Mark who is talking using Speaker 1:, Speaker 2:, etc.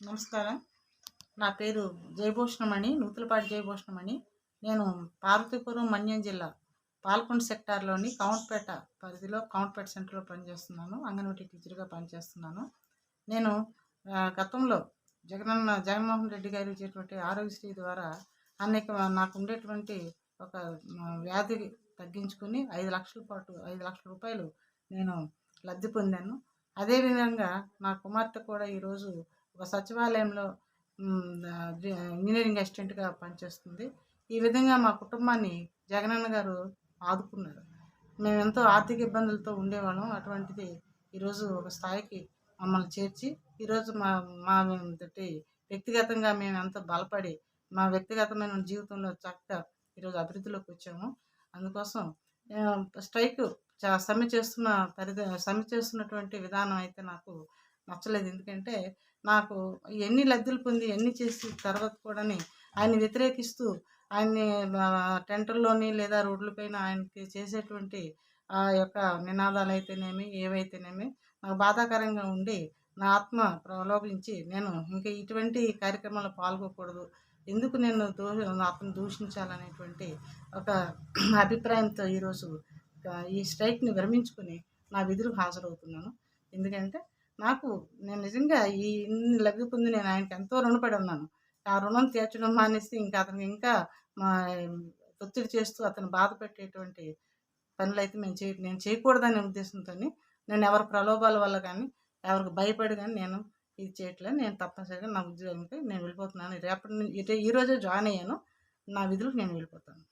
Speaker 1: నమస్కారం. నా పేరు జయభూషణమణి నూతులపాటి జయభూషణమణి. నేను పార్వతీపురం మన్యం జిల్లా పాల్కొండ సెక్టార్లోని కౌంట్పేట పరిధిలో కౌంట్పేట సెంటర్లో పనిచేస్తున్నాను. అంగన్వాడీ టీచర్గా పనిచేస్తున్నాను. నేను గతంలో జగనన్న జగన్మోహన్ రెడ్డి గారు ఇచ్చేటువంటి ఆరోగ్యశ్రీ ద్వారా అనేక నాకు ఉండేటువంటి ఒక వ్యాధి తగ్గించుకుని ఐదు లక్షల పాటు ఐదు లక్షల రూపాయలు నేను లబ్ధి పొందాను. అదేవిధంగా నా కుమార్తె కూడా ఈరోజు ఒక సచివాలయంలో ఇంజనీరింగ్ అసిస్టెంట్గా పనిచేస్తుంది. ఈ విధంగా మా కుటుంబాన్ని జగనన్న గారు ఆదుకున్నారు. మేము ఎంతో ఆర్థిక ఇబ్బందులతో ఉండేవాళ్ళం. అటువంటిది ఈరోజు ఒక స్థాయికి మమ్మల్ని చేర్చి ఈరోజు మా మా తోటి వ్యక్తిగతంగా మేము ఎంతో బలపడి మా వ్యక్తిగతమైన జీవితంలో చక్కగా ఈరోజు అభివృద్ధిలోకి వచ్చాము. అందుకోసం స్ట్రైక్ చా- సమ్మె చేస్తున్న పరిధి సమ్మె చేస్తున్నటువంటి విధానం అయితే నాకు నచ్చలేదు. ఎందుకంటే నాకు ఎన్ని లబ్ధులు పొంది ఎన్ని చేసి తర్వాత కూడాని ఆయన వ్యతిరేకిస్తూ ఆయన్ని టెంటర్లోని లేదా రోడ్లపైన ఆయనకి చేసేటువంటి ఆ యొక్క నినాదాలు అయితేనేమి ఏవైతేనేమి నాకు బాధాకరంగా ఉండి నా ఆత్మ ప్రలోభించి నేను ఇంకా ఇటువంటి కార్యక్రమాల్లో పాల్గొకూడదు. ఎందుకు నేను దూ ఆత్మను దూషించాలనేటువంటి ఒక అభిప్రాయంతో ఈరోజు ఈ స్ట్రైక్ని విరమించుకుని నా విధులకు హాజరవుతున్నాను. ఎందుకంటే నాకు నేను నిజంగా ఈ ఇన్ని లబ్ధి పొంది నేను ఆయనకి ఎంతో రుణపడి ఉన్నాను ఆ రుణం తీర్చడం మానేసి ఇంకా అతనికి ఇంకా మా ఒత్తిడి చేస్తూ అతను బాధ పెట్టేటువంటి పనులు అయితే మేము చేయ నేను చేయకూడదనే ఉద్దేశంతో నేను ఎవరి ప్రలోభాల వల్ల కానీ ఎవరికి భయపడి కానీ నేను ఇది చేయట్లేదు. నేను తప్పనిసరిగా నా ఉద్యోగంకి నేను వెళ్ళిపోతున్నాను. రేపటి నుంచి ఈ రోజే జాయిన్ అయ్యాను. నా విధులకు నేను వెళ్ళిపోతాను.